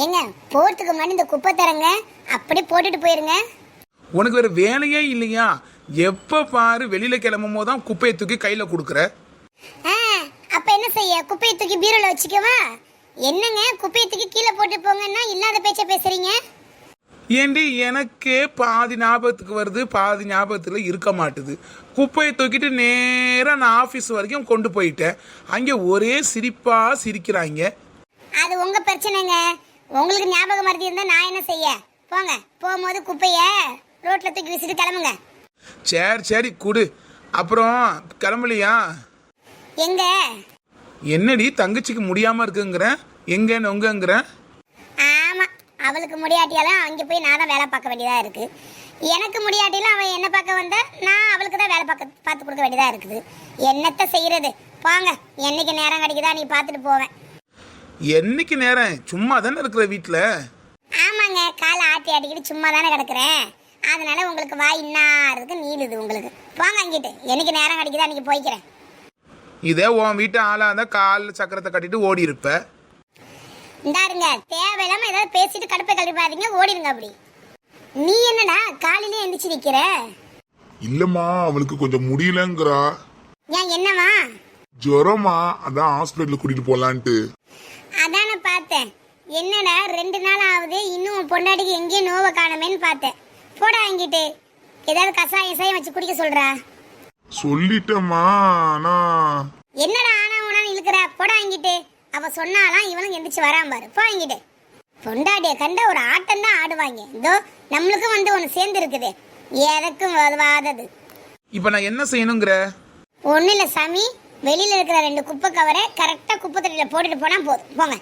ஏங்க போறதுக்கு முன்னாடி இந்த குப்பை தரங்க அப்படியே போட்டுட்டு போயிருங்க. உனக்கு வேற வேலையே இல்லையா? எப்ப பாரு வெளியில கிளம்பும் போது தான் குப்பையை தூக்கி கையில கொடுக்குற. அப்ப என்ன செய்ய? குப்பையை தூக்கி பீரோல வச்சுக்கவா? என்னங்க குப்பையை தூக்கி கீழே போட்டு போங்கன்னா இல்லாத பேச்ச பேசுறீங்க? ஏண்டி எனக்கே பாதி ஞாபகத்துக்கு வருது பாதி ஞாபகத்துல இருக்க மாட்டுது. குப்பையை தூக்கிட்டு நேரா நான் ஆபீஸ் வரைக்கும் கொண்டு போயிட்டேன். அங்க ஒரே சிரிப்பா சிரிக்கிறாங்க. அது உங்க பிரச்சனைங்க. உங்களுக்கு ஞாபகம் மறதி இருந்தா நான் என்ன செய்ய? போங்க. போகும்போது குப்பைய ரோட்ல தூக்கி வீசிட்டு கிளம்புங்க. சரி சரி குடு. அப்புறம் கிளம்பலையா? எங்க? என்னடி தங்கச்சிக்கு முடியாம இருக்குங்கிற? எங்க நொங்கங்கிற ஆமா. அவளுக்கு முடியாட்டியாலும் அங்க போய் நான் தான் வேலை பார்க்க வேண்டியதா இருக்கு. எனக்கு முடியாட்டிலும் அவன் என்ன பார்க்க வந்தா? நான் அவளுக்கு தான் வேலை பார்க்க பார்த்து கொடுக்க வேண்டியதா இருக்குது. என்னத்த செய்யறது? போங்க. என்னைக்கு நேரம் கிடைக்குதா நீ பார்த்துட்டு போவேன். என்னைக்கு நேரம்? சும்மா தானே இருக்கிற வீட்டுல ஆமாங்க காலை ஆட்டி ஆட்டிக்கிட்டு சும்மா தானே கிடக்குறேன். அதனால உங்களுக்கு வாய் இன்னாருக்கு நீளுது உங்களுக்கு. போங்க அங்கிட்டு. என்னைக்கு நேரம் கிடைக்குதா அன்னைக்கு போய்க்கிறேன். இதே உன் வீட்டு ஆளா இருந்தா காலில் சக்கரத்தை கட்டிட்டு ஓடி இருப்ப. இந்தாருங்க தேவையில்லாம ஏதாவது பேசிட்டு கடுப்பை கழிப்பாதீங்க ஓடிடுங்க அப்படி. நீ என்னடா காலையிலே எந்திரிச்சு நிக்கிற? இல்லம்மா அவளுக்கு கொஞ்சம் முடியலங்கிறா. ஏன் என்னவா ஜுரமா? அதான் ஹாஸ்பிட்டல் கூட்டிட்டு போலான்ட்டு. என்னடா ரெண்டு நாள் ஆகுது இன்னும் உன் பொண்டாட்டிக்கு எங்கேயும் நோவை காணமேன்னு பார்த்தேன். போடா அங்கிட்டு ஏதாவது கசாயம் இசாயம் வச்சு குடிக்க சொல்றா. சொல்லிட்டேம்மா ஆனா. என்னடா ஆனா உனான்னு இழுக்கிற? போடா அங்கிட்டு அவ சொன்னாலாம் இவனும் எந்திரிச்சு வராம பாரு. போ அங்கிட்டு பொண்டாட்டிய கண்ட ஒரு ஆட்டம் தான் ஆடுவாங்க. இதோ நம்மளுக்கும் வந்து ஒன்று சேர்ந்து இருக்குது எதற்கும் வாதது இப்ப நான் என்ன செய்யணுங்கிற? ஒன்றும் இல்லை சாமி. வெளியில் இருக்கிற ரெண்டு குப்பை கவரை கரெக்டாக குப்பை தொட்டியில் போட்டுட்டு போனால் போதும். போங்க.